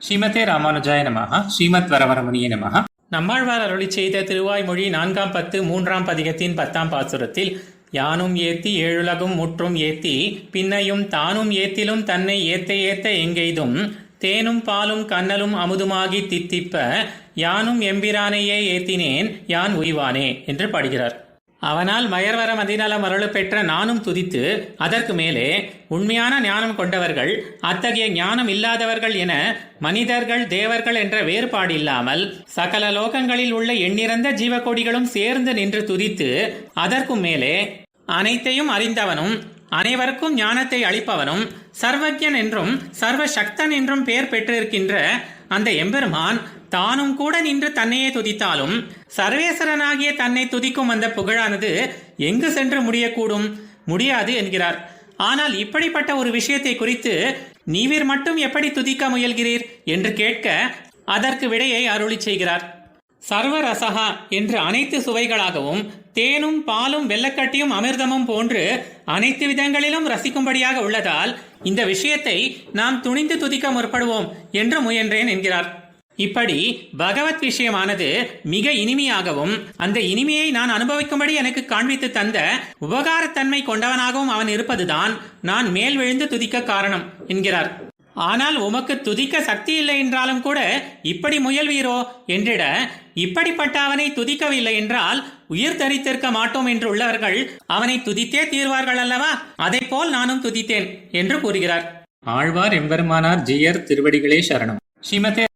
ஸ்ரீமதே ராமானுஜாய நமஹ. ஸ்ரீமத் வரவரமுனிய நமஹ. நம்மாழ்வார் அருளி செய்த திருவாய்மொழி நான்காம் பத்து மூன்றாம் பதிகத்தின் பத்தாம் பாசுரத்தில் யானும் ஏத்தி ஏழுலகும் முற்றும் ஏத்தி பின்னையும் தானும் ஏத்திலும் தன்னை ஏத்த ஏத்த எங்கெய்தும் தேனும் பாலும் கண்ணலும் அமுதுமாகி தித்திப்ப யானும் எம்பிரானையே ஏத்தினேன் யான் உய்வானே என்று பாடுகிறார். அவனால் மயர்வர மதிநலம் அருள் பெற்ற நானும் துதித்து அதற்கு மேலே உண்மையான ஞானம் கொண்டவர்கள் அத்தகைய ஞானம் இல்லாதவர்கள் என மனிதர்கள் தேவர்கள் என்ற வேறுபாடு இல்லாமல் சகல லோகங்களில் உள்ள எண்ணிறந்த ஜீவகோடிகளும் சேர்ந்து நின்று துதித்து அதற்கும் மேலே அனைத்தையும் அறிந்தவனும் அனைவருக்கும் ஞானத்தை அளிப்பவனும் சர்வஜன் என்றும் சர்வ சக்தன் என்றும் பெயர் பெற்றிருக்கின்ற அந்த எம்பெருமான் தானும் கூட நின்று தன்னையே துதித்தாலும் சர்வேஸ்வரனாகிய தன்னை துதிக்கும் அந்த புகழானது எங்கு சென்று முடியக்கூடும்? முடியாது என்கிறார். ஆனால் இப்படிப்பட்ட ஒரு விஷயத்தை குறித்து நீவிர் மட்டும் எப்படி துதிக்க முயல்கிறீர் என்று கேட்க அதற்கு விடையை அருளி செய்கிறார். சர்வரசகா என்று அனைத்து சுவைகளாகவும் தேனும் பாலும் வெள்ளக்கட்டியும் அமிர்தமும் போன்று அனைத்து விதங்களிலும் ரசிக்கும்படியாக உள்ளதால் இந்த விஷயத்தை நாம் துணிந்து துதிக்க முற்படுவோம் என்று முயன்றேன் என்கிறார். இப்படி பகவத் விஷயமானது மிக இனிமையாகவும் அந்த இனிமையை நான் அனுபவிக்கும்படி எனக்கு காண்பித்து தந்த உபகாரத்தன்மை கொண்டவனாகவும் அவன் இருப்பதுதான் நான் மேல் விழுந்து துதிக்க காரணம் என்கிறார். ஆனால் உமக்கு துதிக்க சக்தி இல்லை என்றாலும் கூட இப்படி முயல்வீரோ? என்றிட இப்படிப்பட்ட அவனை துதிக்கவில்லை என்றால் உயிர் தரித்திருக்க மாட்டோம் என்று உள்ளவர்கள் அவனை துதித்தே தீர்வார்கள் அல்லவா? அதை போல் நானும் துதித்தேன் என்று கூறுகிறார். ஆழ்வார் எம்பெருமானார் ஜியர் திருவடிகளே சரணம். ஸ்ரீமதே